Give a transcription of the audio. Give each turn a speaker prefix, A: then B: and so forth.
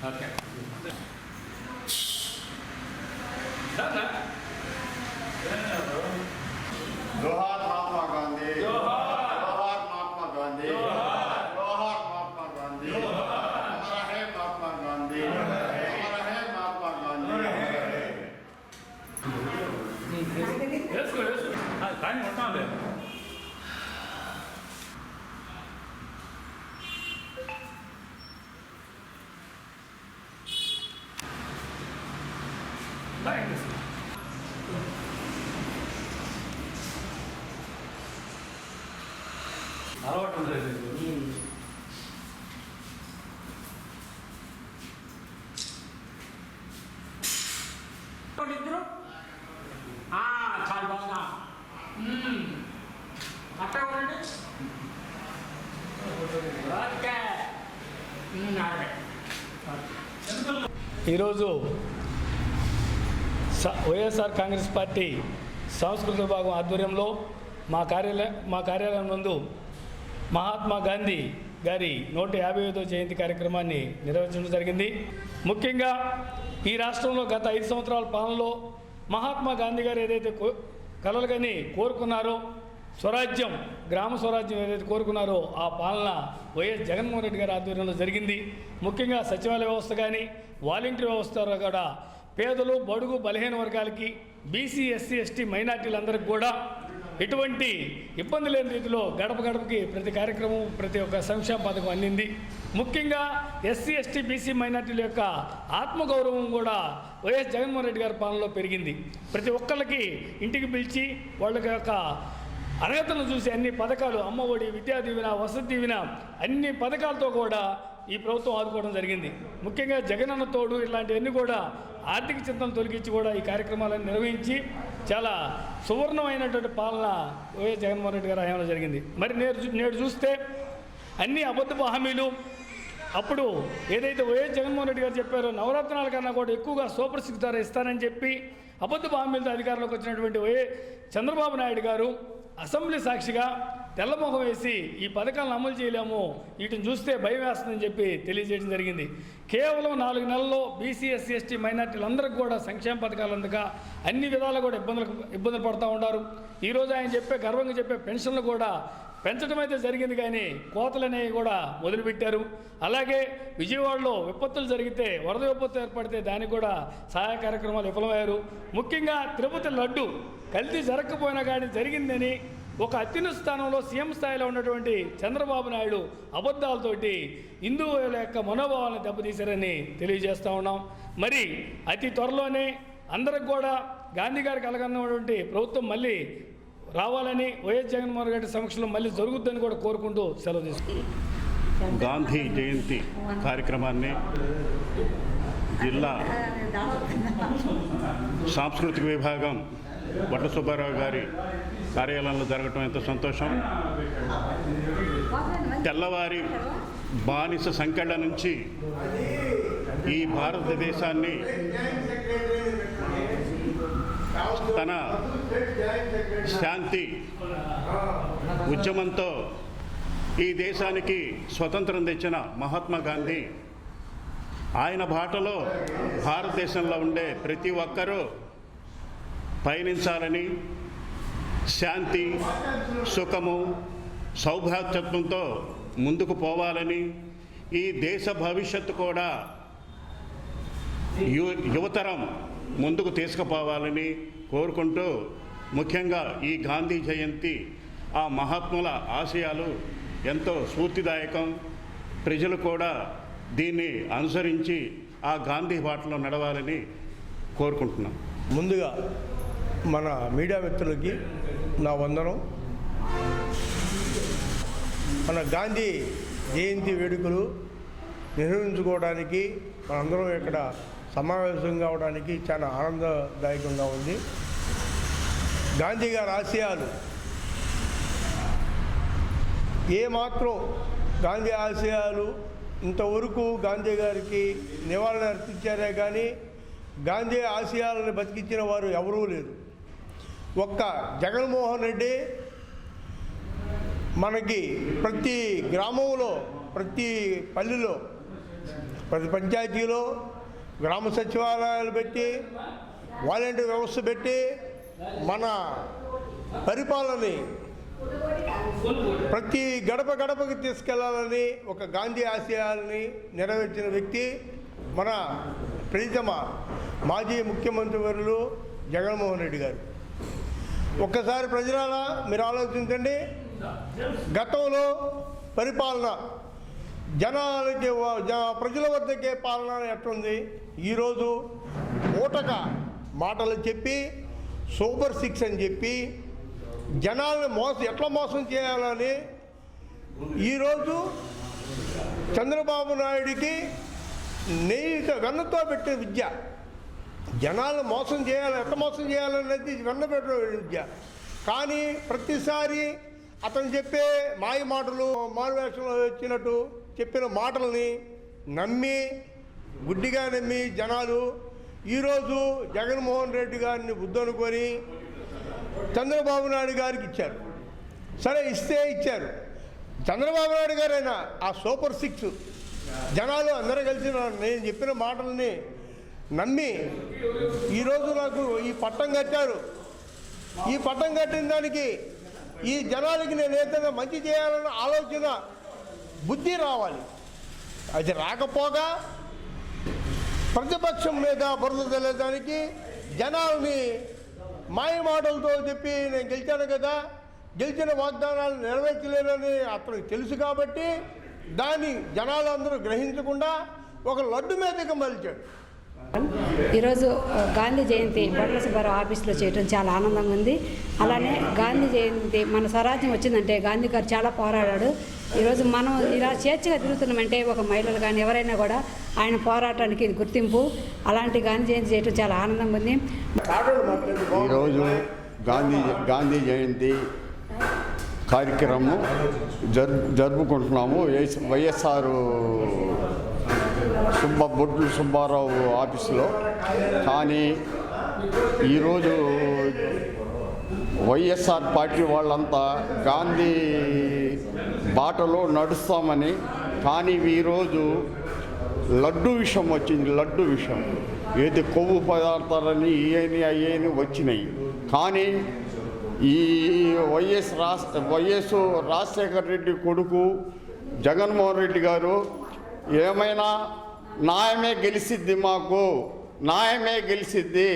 A: Okay సరే
B: జోహార్ మహాత్మా గాంధీ
A: జోహార్.
B: జోహార్ మహాత్మా గాంధీ
A: జోహార్.
B: జోహార్ మహాత్మా గాంధీ అమర హే మహాత్మా గాంధీ అమర హే మహాత్మా గాంధీ
A: వేసుకో వేసుకో అది కానీ ఉంటాం లేదు థ్యాంక్ యూ అలవాటు ఉంటుంది
C: ఇద్దరు ఆ, చాలా మ్మ్. అట్లా ఉండండి ఓకే.
D: ఈరోజు వైఎస్ఆర్ కాంగ్రెస్ పార్టీ సాంస్కృతిక విభాగం ఆధ్వర్యంలో మా కార్యాలయం మా కార్యాలయం నందు మహాత్మా గాంధీ గారి నూట యాభై ఐదో జయంతి కార్యక్రమాన్ని నిర్వహించడం జరిగింది. ముఖ్యంగా ఈ రాష్ట్రంలో గత ఐదు సంవత్సరాల పాలనలో మహాత్మా గాంధీ గారు ఏదైతే కలలుగని కోరుకున్నారో స్వరాజ్యం గ్రామ స్వరాజ్యం ఏదైతే కోరుకున్నారో ఆ పాలన వైఎస్ జగన్మోహన్ రెడ్డి గారి ఆధ్వర్యంలో జరిగింది. ముఖ్యంగా సచివాలయ వ్యవస్థ కానీ వాలంటీర్ వ్యవస్థ కూడా పేదలు బడుగు బలహీన వర్గాలకి బీసీ ఎస్సీ ఎస్టీ మైనార్టీలందరికీ కూడా ఎటువంటి ఇబ్బంది లేని రీతిలో గడప గడపకి ప్రతి కార్యక్రమం ప్రతి ఒక్క సంక్షేమ పథకం అందింది. ముఖ్యంగా ఎస్సీ ఎస్టీ బీసీ మైనార్టీల యొక్క ఆత్మగౌరవం కూడా వైఎస్ జగన్మోహన్ రెడ్డి గారి పాలనలో పెరిగింది. ప్రతి ఒక్కళ్ళకి ఇంటికి పిలిచి వాళ్ళ యొక్క అర్హతను చూసి అన్ని పథకాలు అమ్మ ఒడి విద్యా దీవెన వసతి దీవెన అన్ని పథకాలతో కూడా ఈ ప్రభుత్వం ఆదుకోవడం జరిగింది. ముఖ్యంగా జగనన్న తోడు ఇలాంటివన్నీ కూడా ఆర్థిక చింతన తొలగించి కూడా ఈ కార్యక్రమాలను నిర్వహించి చాలా సువర్ణమైనటువంటి పాలన వైఎస్ జగన్మోహన్ రెడ్డి గారి హయాంలో జరిగింది. మరి నేడు నేడు చూస్తే అన్ని అబద్ధపు హామీలు అప్పుడు ఏదైతే వైఎస్ జగన్మోహన్ రెడ్డి గారు చెప్పారో నవరత్నాల కన్నా కూడా ఎక్కువగా సూపర్ సిక్స్ ధర ఇస్తానని చెప్పి అబద్ధపు హామీలతో అధికారంలోకి వచ్చినటువంటి వైఎస్ చంద్రబాబు నాయుడు గారు అసెంబ్లీ సాక్షిగా తెల్లమొహం వేసి ఈ పథకాలను అమలు చేయలేము వీటిని చూస్తే భయం వేస్తుందని చెప్పి తెలియజేయడం జరిగింది. కేవలం నాలుగు నెలల్లో బీసీ ఎస్సీ ఎస్టీ మైనార్టీలందరికీ కూడా సంక్షేమ పథకాలు అందక అన్ని విధాలు కూడా ఇబ్బందులు ఇబ్బందులు పడుతూ ఉన్నారు. ఈరోజు ఆయన చెప్పే గర్వంగా చెప్పే పెన్షన్లు కూడా పెంచడం అయితే జరిగింది కానీ కోతలు అనేవి కూడా మొదలుపెట్టారు. అలాగే విజయవాడలో విపత్తులు జరిగితే వరద విపత్తు ఏర్పడితే దానికి కూడా సహాయ కార్యక్రమాలు విఫలమయ్యారు. ముఖ్యంగా తిరుపతి లడ్డు కల్తీ జరగకపోయినా కానీ జరిగిందని ఒక అత్యున్నత స్థానంలో సీఎం స్థాయిలో ఉన్నటువంటి చంద్రబాబు నాయుడు అబద్ధాలతోటి హిందువుల యొక్క మనోభావాలను దెబ్బతీశారని తెలియజేస్తూ ఉన్నాం. మరి అతి త్వరలోనే అందరికి కూడా గాంధీ గారికి కలగన్నటువంటి ప్రభుత్వం మళ్ళీ రావాలని వైఎస్ జగన్మోహన్ రెడ్డి సమక్షంలో మళ్ళీ జరుగుద్దని కూడా కోరుకుంటూ సెలవు తీసుకుంటాం
E: గాంధీ జయంతి కార్యక్రమాన్ని జిల్లా సాంస్కృతిక విభాగం వడ్ల సుబ్బారావు గారి కార్యాలయంలో జరగటం ఎంతో సంతోషం. తెల్లవారి బానిస సంఖ్యల నుంచి ఈ భారతదేశాన్ని తన శాంతి ఉద్యమంతో ఈ దేశానికి స్వతంత్రం తెచ్చిన మహాత్మా గాంధీ ఆయన బాటలో భారతదేశంలో ఉండే ప్రతి ఒక్కరూ పయనించాలని శాంతి సుఖము సౌభాగ్యత్వంతో ముందుకు పోవాలని ఈ దేశ భవిష్యత్తు కూడా యు యువతరం ముందుకు తీసుకుపోవాలని కోరుకుంటూ ముఖ్యంగా ఈ గాంధీ జయంతి ఆ మహాత్ముల ఆశయాలు ఎంతో స్ఫూర్తిదాయకం. ప్రజలు కూడా దీన్ని అనుసరించి ఆ గాంధీ బాటలో నడవాలని కోరుకుంటున్నాం.
F: ముందుగా మన మీడియా మిత్రులకి నా వందనం. మన గాంధీ జయంతి వేడుకలు నిర్వహించుకోవడానికి మనందరం ఇక్కడ సమావేశం కావడానికి చాలా ఆనందదాయకంగా ఉంది. గాంధీ గారి ఆశయాలు ఏమాత్రం గాంధీ ఆశయాలు ఇంతవరకు గాంధీ గారికి నివాళులు అర్పించారే కానీ గాంధీ ఆశయాలను బతికించిన వారు ఎవరూ లేరు. ఒక్క జగన్మోహన్ రెడ్డి మనకి ప్రతి గ్రామంలో ప్రతి పల్లెలో ప్రతి పంచాయతీలో గ్రామ సచివాలయాలు పెట్టి వాలంటీర్ వ్యవస్థ పెట్టి మన పరిపాలనని ప్రతి గడప గడపకి తీసుకెళ్ళాలని ఒక గాంధీ ఆశయాలని నెరవేర్చిన వ్యక్తి మన ప్రీతమ మాజీ ముఖ్యమంత్రి వర్యులు జగన్మోహన్ రెడ్డి గారు. ఒక్కసారి ప్రజలారా మీరు ఆలోచించండి. గతంలో పరిపాలన జనాలకి ప్రజల వద్దకే పాలన ఎట్లుంది? ఈరోజు ఊటక మాటలు చెప్పి సూపర్ సిక్స్ అని చెప్పి జనాలను మోసం ఎట్లా మోసం చేయాలని ఈరోజు చంద్రబాబు నాయుడికి నెయ్యి వెన్నతో పెట్టే విద్య జనాలను మోసం చేయాలి ఎట్లా మోసం చేయాలనేది వెన్న పెట్టే విద్య కానీ ప్రతిసారి అతను చెప్పే మాయ మాటలు మారువేషంలో వచ్చినట్టు చెప్పిన మాటల్ని నమ్మి గుడ్డిగా నమ్మి జనాలు ఈరోజు జగన్మోహన్ రెడ్డి గారిని బుద్ధనుకొని చంద్రబాబు నాయుడు గారికి ఇచ్చారు. సరే ఇస్తే ఇచ్చారు. చంద్రబాబు నాయుడు గారైనా ఆ సూపర్ సిక్స్ జనాలు అందరూ కలిసి నేను చెప్పిన మాటల్ని నమ్మి ఈరోజు నాకు ఈ పట్టం కట్టారు. ఈ పట్టం కట్టిన దానికి ఈ జనాలకి నేను ఏదైనా మంచి చేయాలన్న ఆలోచన బుద్ధి రావాలి. అది రాకపోగా ప్రతిపక్షం మీద బురద తెల్లడానికి జనాల్ని మాయమాటలతో చెప్పి నేను గెలిచాను కదా గెలిచిన వాగ్దానాలు నెరవేర్చలేనని అతనికి తెలుసు కాబట్టి దాన్ని జనాలు అందరూ గ్రహించకుండా ఒక లడ్డు మీదకి మలిచాడు.
G: ఈరోజు గాంధీ జయంతి బొట్ల సుబ్బారావు ఆఫీస్లో చేయడం చాలా ఆనందంగా ఉంది. అలానే గాంధీ జయంతి మన స్వరాజ్యం వచ్చిందంటే గాంధీ గారు చాలా పోరాడాడు. ఈరోజు మనం ఇలా స్వేచ్ఛగా తిరుగుతున్నామంటే ఒక మహిళలు కానీ ఎవరైనా కూడా ఆయన పోరాటానికి ఇది గుర్తింపు అలాంటి గాంధీ జయంతి చేయడం చాలా ఆనందంగా ఉంది.
H: ఈరోజు గాంధీ గాంధీ జయంతి కార్యక్రమం జరు జరుపుకుంటున్నాము. వైఎస్ఆర్ సుబ్బ బొడ్డు సుబ్బారావు ఆఫీసులో. కానీ ఈరోజు వైఎస్ఆర్ పార్టీ వాళ్ళంతా గాంధీ బాటలో నడుస్తామని కానీ ఈరోజు లడ్డు విషయం వచ్చింది లడ్డు విషయం ఏది కొవ్వు పదార్థాలని ఇయని అయ్యని వచ్చినాయి. కానీ ఈ వైఎస్ రాస్ వైఎస్ రాజశేఖర రెడ్డి కొడుకు జగన్మోహన్ రెడ్డి గారు ఏమైనా న్యాయమే గెలిసిద్ది మాకు. న్యాయమే గెలిసిద్ది.